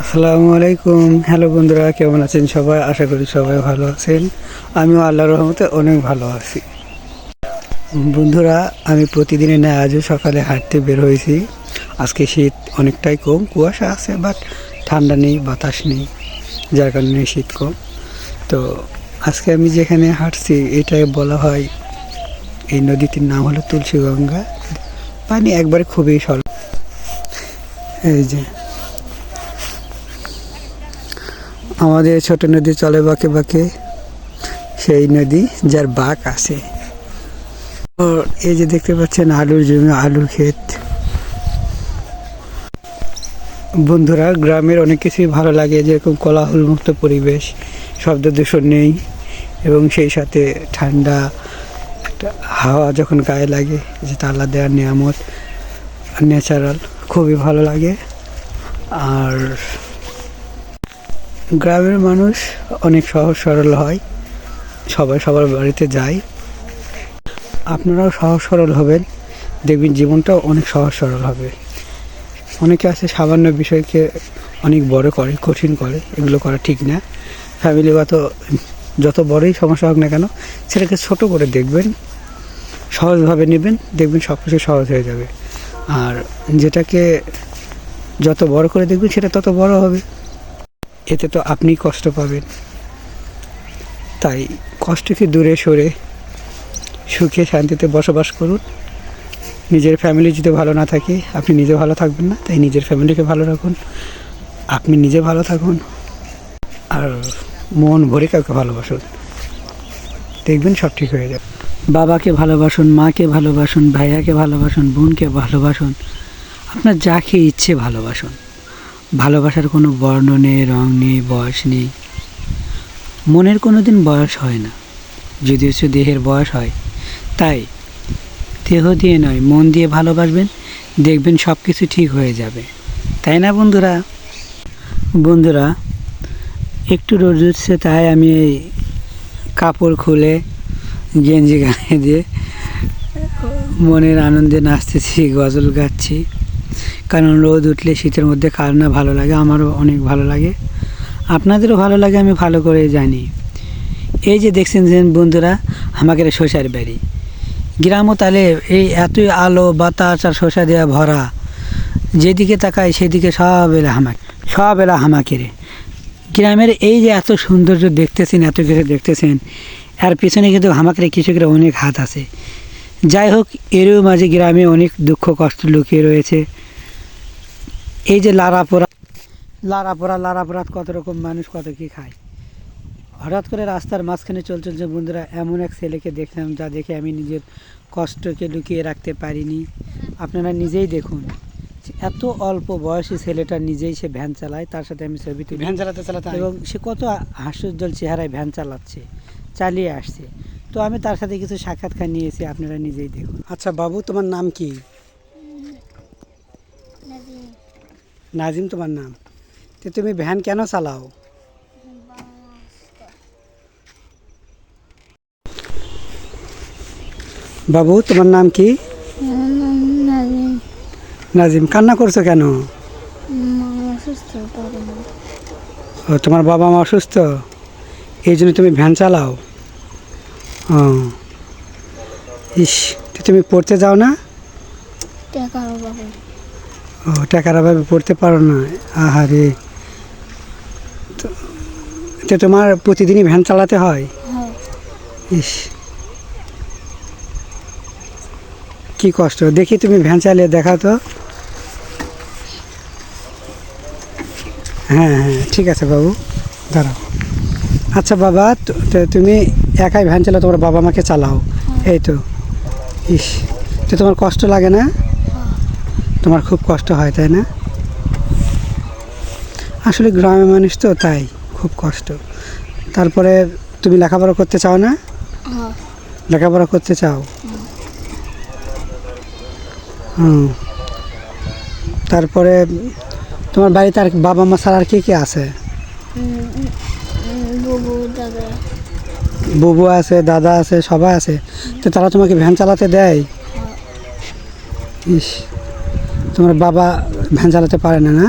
আসসালামু আলাইকুম। হ্যালো বন্ধুরা, কেমন আছেন সবাই? আশা করি সবাই ভালো আছেন। আমিও আল্লাহর রহমতে অনেক ভালো আছি। বন্ধুরা, আমি প্রতিদিনের ন্যায় আজও সকালে হাঁটতে বের হয়েছি। আজকে শীত অনেকটাই কম, কুয়াশা আছে বাট ঠান্ডা নেই, বাতাস নেই, যার কারণে শীত কম। তো আজকে আমি যেখানে হাঁটছি, এটাই বলা হয়, এই নদীটির নাম হলো তুলসী গঙ্গা পানি একবারে খুবই সরল এই যে আমাদের ছোট নদী চলে বাঁকে বাঁকে। সেই নদী যার বাঁক আছে। এই যে দেখতে পাচ্ছেন আলুর জমি, আলুর ক্ষেত। বন্ধুরা, গ্রামের অনেক কিছুই ভালো লাগে, যেরকম কোলাহলমুক্ত পরিবেশ, শব্দ দূষণ নেই এবং সেই সাথে ঠান্ডা একটা হাওয়া যখন গায়ে লাগে যে তাল্লা দেওয়ার নিয়ামত ন্যাচারাল খুবই ভালো লাগে। আর গ্রামের মানুষ অনেক সহজ সরল হয়। সবাই সবার বাড়িতে যায়। আপনারাও সহজ সরল হবেন। দেখবেন জীবনটাও অনেক সহজ সরল হবে। অনেকে আছে সামান্য বিষয়কে অনেক বড় করে, কঠিন করে। এগুলো করা ঠিক না। ফ্যামিলিগত যত বড়ই সমস্যা হোক না কেন সেটাকে ছোট করে দেখবেন, সহজভাবে নেবেন, দেখবেন সব কিছু সহজ হয়ে যাবে। আর যেটাকে যত বড় করে দেখবেন, সেটা তত বড় হবে। এতে তো আপনি কষ্ট পাবেন। তাই কষ্টকে দূরে সরে সুখে শান্তিতে বসবাস করুন। নিজের ফ্যামিলি যদি ভালো না থাকে, আপনি নিজে ভালো থাকবেন না, তাই নিজের ফ্যামিলিকে ভালো রাখুন। আপনি নিজে ভালো থাকুন আর মন ভরে কাউকে ভালোবাসুন। দেখবেন সব ঠিক হয়ে যাবে। বাবাকে ভালোবাসুন, মাকে ভালোবাসুন, ভাইয়াকে ভালোবাসুন, বোনকে ভালোবাসুন, আপনার যাকে ইচ্ছে ভালোবাসুন। ভালোবাসার কোনো বর্ণ নেই, রং নেই, বয়স নেই। মনের কোনো দিন বয়স হয় না যদি হচ্ছে দেহের বয়স হয়। তাই দেহ দিয়ে নয়, মন দিয়ে ভালোবাসবেন, দেখবেন সব কিছু ঠিক হয়ে যাবে। তাই না বন্ধুরা? বন্ধুরা, একটু রোদ উঠছে, তাই আমি এই কাপড় খুলে গেঞ্জি গায়ে দিয়ে মনের আনন্দে নাচতেছি, গজল গাচ্ছি। কারণ রোদ উঠলে শীতের মধ্যে কার না ভালো লাগে? আমারও অনেক ভালো লাগে। আপনাদেরও ভালো লাগে, আমি ভালো করে জানি। এই যে দেখছেন বন্ধুরা, আমাকে শসার বাড়ি। গ্রামও তাহলে এই এতই আলো, বাতাস আর শসা দেওয়া ভরা। যেদিকে তাকায় সেদিকে সব এলা হামাক সব এলা হামাকেরে গ্রামের এই যে এত সৌন্দর্য দেখতেছেন, এত কিছু দেখতেছেন আর পিছনে কিন্তু হামাকের কৃষকের অনেক হাত আছে। যাই হোক এরও মাঝে গ্রামে অনেক দুঃখ কষ্ট লুকিয়ে রয়েছে। এই যে লারা পোড়া লারা পোড়া লারা পোড়াত কত রকম মানুষ কত কি খায়। হঠাৎ করে রাস্তার মাঝখানে চল চলছে বন্ধুরা এমন এক ছেলেকে দেখলাম যা দেখে আমি নিজের কষ্টকে লুকিয়ে রাখতে পারিনি। আপনারা নিজেই দেখুন এত অল্প বয়সী ছেলেটা নিজেই সে ভ্যান চালায় তার সাথে আমি ছবি তুলি। ভ্যান চালাতে চালাতে এবং সে কত হাস্যোজ্জ্বল চেহারায় ভ্যান চালাচ্ছে চালিয়ে আসছে। তো আমি তার সাথে কিছু সাক্ষাৎকার নিয়েছি আপনারা নিজেই দেখুন। আচ্ছা বাবু তোমার নাম কি? নাজিম। তোমার নাম? তো তুমি ভ্যান কেন চালাও? বাবু তোমার নাম কি? নাজিম। কান্না করছ কেন? তোমার বাবা মা অসুস্থ? এই জন্য তুমি ভ্যান চালাও? ও। ইস তুমি পড়তে যাও না? ও টাকার অভাবে পড়তে পারো না। আহারে। তো তো তোমার প্রতিদিনই ভ্যান চালাতে হয়। ইস। কি কষ্ট। দেখি তুমি ভ্যান চালিয়ে দেখাও তো। হ্যাঁ হ্যাঁ ঠিক আছে বাবু। দাঁড়াও। আচ্ছা বাবা তুমি একাই ভ্যান চালাও তোমার বাবা মাকে চালাও। এই তো। ইস তো তোমার কষ্ট লাগে না? তোমার খুব কষ্ট হয় তাই না? আসলে গ্রামের মানুষ তো তাই খুব কষ্ট। তারপরে তুমি লেখাপড়া করতে চাও না? লেখাপড়া করতে চাও? হুম। তারপরে তোমার বাড়িতে আর বাবা মা ছাড়া আর কে কে আছে? বুবু আছে, দাদা আছে, সবাই আছে। তো তারা তোমাকে ভ্যান চালাতে দেয়? ইস, তোমার বাবা ভ্যান চালাতে পারে না না?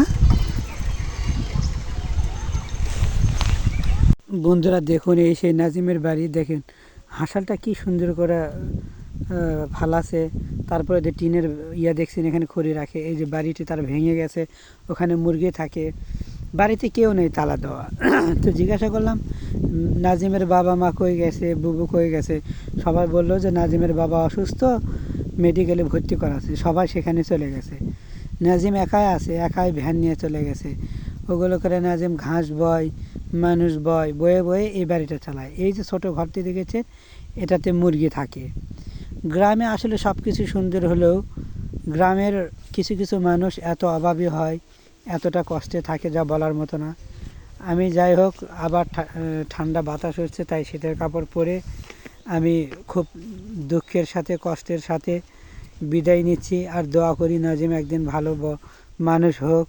বন্ধুরা, দেখুন এই সেই নাজিমের বাড়ি, দেখেন। হাসালটা কি সুন্দর করে ফালাছে। তারপরে যে টিনের ইয়া দেখছেন, এখানে খড়ি রাখে। এই যে বাড়িটি তার ভেঙে গেছে, ওখানে মুরগি থাকে। বাড়িতে কেউ নেই তালা দেওয়া। তো জিজ্ঞাসা করলাম, নাজিমের বাবা মা কই গেছে, বুবু কই গেছে? সবাই বলল যে নাজিমের বাবা অসুস্থ, মেডিকেলে ভর্তি করাছে সবাই সেখানে চলে গেছে। নাজিম একাই আছে, একাই ভ্যান নিয়ে চলে গেছে। ওগুলো করে নাজিম ঘাস বয়, মানুষ বয়, বয়ে বয়ে এই বাড়িটা চালায়। এই যে ছোটো ঘরটি দেখেছে এটাতে মুরগি থাকে। গ্রামে আসলে সব কিছু সুন্দর হলেও গ্রামের কিছু কিছু মানুষ এত অভাবী হয় এতটা কষ্টে থাকে যা বলার মতো না। আমি যাই হোক, আবার ঠান্ডা বাতাস হচ্ছে, তাই শীতের কাপড় পরে আমি খুব দুঃখের সাথে, কষ্টের সাথে বিদায় নিচ্ছি। আর দোয়া করি, নাজিম একদিন ভালো মানুষ হোক।